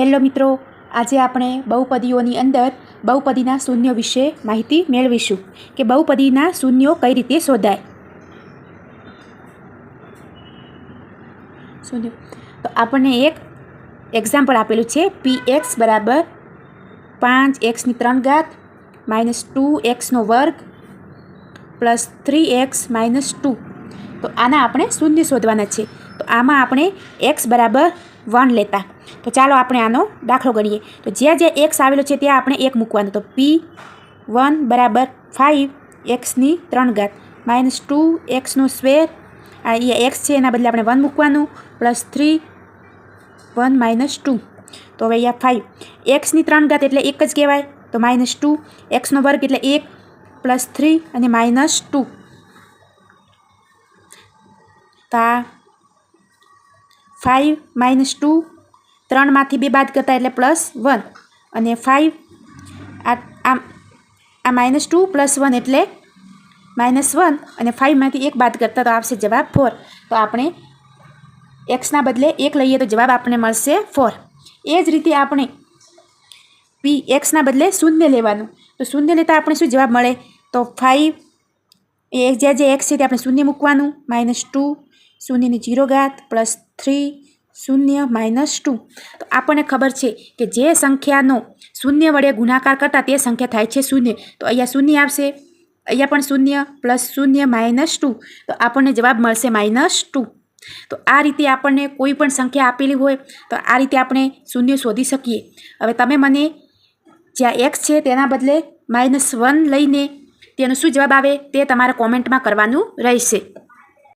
Hello મિત્રો, આજે આપણે બહુપદીઓની અંદર બહુપદીના શૂન્યો વિશે માહિતી મેળવીશું કે બહુપદીના શૂન્યો કઈ રીતે શોધાય. શૂન્ય. તો આપણને એક એક્ઝામ્પલ આપેલું છે પી એક્સ બરાબર પાંચ એક્સની ત્રણ ઘાત, માઇનસ ટુ એક્સનો વર્ગ, plus three X minus two. તો આના આપણે શૂન્ય શોધવાના છે. તો આમાં આપણે એક્સ બરાબર વન લેતા. તો ચાલો આપણે આનો દાખલો ગણીએ. તો જ્યાં જ્યાં એક્સ આવેલો છે ત્યાં આપણે એક મૂકવાનું. તો પી વન બરાબર ફાઇવ એક્સની ત્રણ ઘાત. માઇનસ ટુ એક્સનો સ્વેર આ એ એક્સ છે, એના બદલે આપણે વન મૂકવાનું. Plus three, one minus two. તો હવે અહીંયા ફાઇવ એક્સની ત્રણ ઘાત એટલે એક જ કહેવાય. તો માઇનસ ટુ, એક્સનો વર્ગ એટલે એક. પ્લસ થ્રી અને માઇનસ ટુ. તો ફાઇવ માઇનસ ટુ ત્રણમાંથી બે બાદ કરતા એટલે પ્લસ વન અને ફાઇવ આ આ માઇનસ ટુ પ્લસ વન એટલે માઇનસ વન અને ફાઇવમાંથી એક બાદ કરતા તો આવશે જવાબ ફોર તો આપણે એક્સના બદલે એક લઈએ તો જવાબ આપણને મળશે ફોર એ જ રીતે આપણે પી એક્સના બદલે શૂન્ય લેવાનું. તો શૂન્ય લેતા આપણે શું જવાબ મળે? તો ફાઇવ એ જ્યાં જે એક્સ છે તે આપણે શૂન્ય મૂકવાનું. માઇનસ ટુ શૂન્યની જીરો ઘાત પ્લસ થ્રી શૂન્ય માઇનસ ટુ. તો આપણને ખબર છે કે જે સંખ્યાનો શૂન્ય વડે ગુણાકાર કરતાં તે સંખ્યા થાય છે શૂન્ય. તો અહીંયા શૂન્ય આવશે. અહીંયા પણ શૂન્ય પ્લસ શૂન્ય માઇનસ ટુ. તો આપણને જવાબ મળશે માઇનસ ટુ. તો આ રીતે આપણને કોઈ પણ સંખ્યા આપેલી હોય તો આ રીતે આપણે શૂન્ય શોધી શકીએ. હવે તમે મને જ્યાં એક્સ છે તેના બદલે માઇનસ વન લઈને તેનો શું જવાબ આવે તે તમારે કોમેન્ટમાં કરવાનું રહેશે.